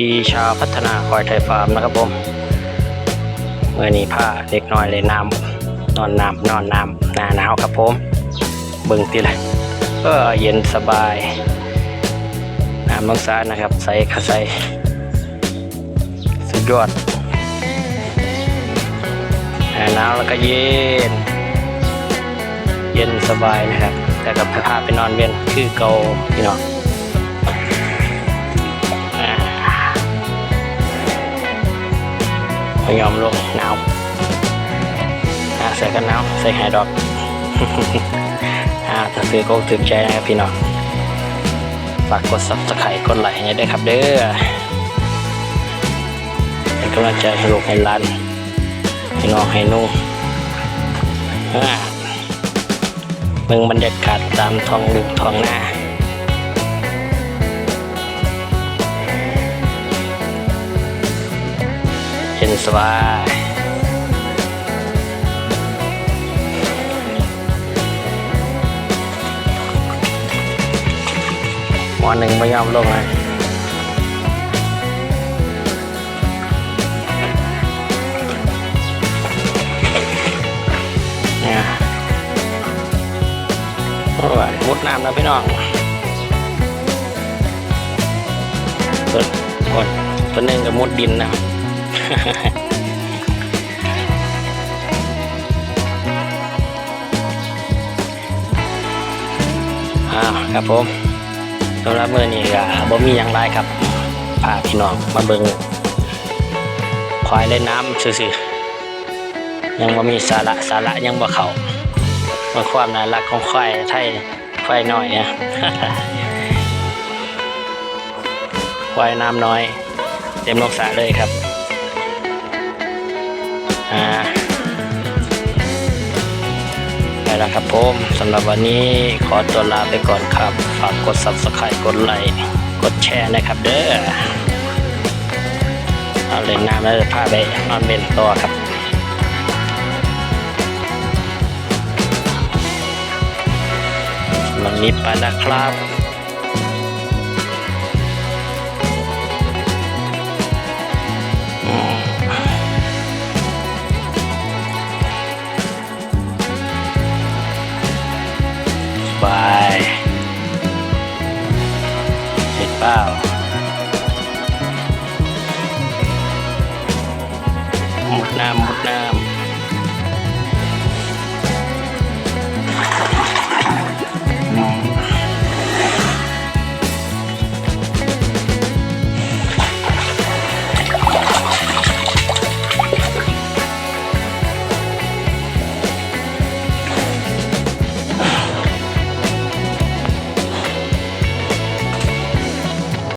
ดีชาวพัฒนาคอยไทยฟาร์มนะครับผมเมื่อนี้ผ้าเด็กน้อยเลยน้ำนอนน้ำนอนน้ำหนาหนาวครับผมเบิ่งตีเลยก็เย็นสบายน้ำน้องซานะครับ ใส่ขาใส่สุดยอดหนาหนาวแล้วก็เย็น เย็นสบายนะครับแต่กับพาไปนอนเวียนคือเกาพี่น้อง ไม่ยอมลงหนาวอ่าใส่กันหนาวใส่ไฮดอกอ่าถ้าซื้อก็ถึงใจนะครับพี่น้องฝากกด subscribe กดไลค์ให้ด้วยครับเด้อเป็นกำลังใจให้ลูกให้หลานให้น้องให้นุ่งเมืองบรรยากาศตามท้องลูกท้องหน้า เย็นสบายหมอหนึ่งไม่ยอมลงเลยเนี่ยโอ้ยมุดน้ำนะพี่น้องตัวโอ้ยตัวหนึ่งกับมุดดินนะครับ อ้าวครับผมสำหรับเมื่อนี้ก็บ่มีอย่างไรครับพาพี่น้องมาเบิ่งควายเล่นน้ำซื่อๆยังบ่มีสาระสาระยังบ่เข้ามาความน่ารักของควายไทยควายน้อยอะควายน้ำน้อย เต็มลกสระเลยครับ อ่าไปแล้วครับผมสำหรับวันนี้ขอตัวลาไปก่อนครับ ฝากกด subscribe กดไลค์กดแชร์นะครับเด้อเอาเล่นน้ำแล้วจะพาไปนอนเบนต่อครับวันนี้ไปแล้วครับ เปล่าหมดน้ำหมดน้ำมอง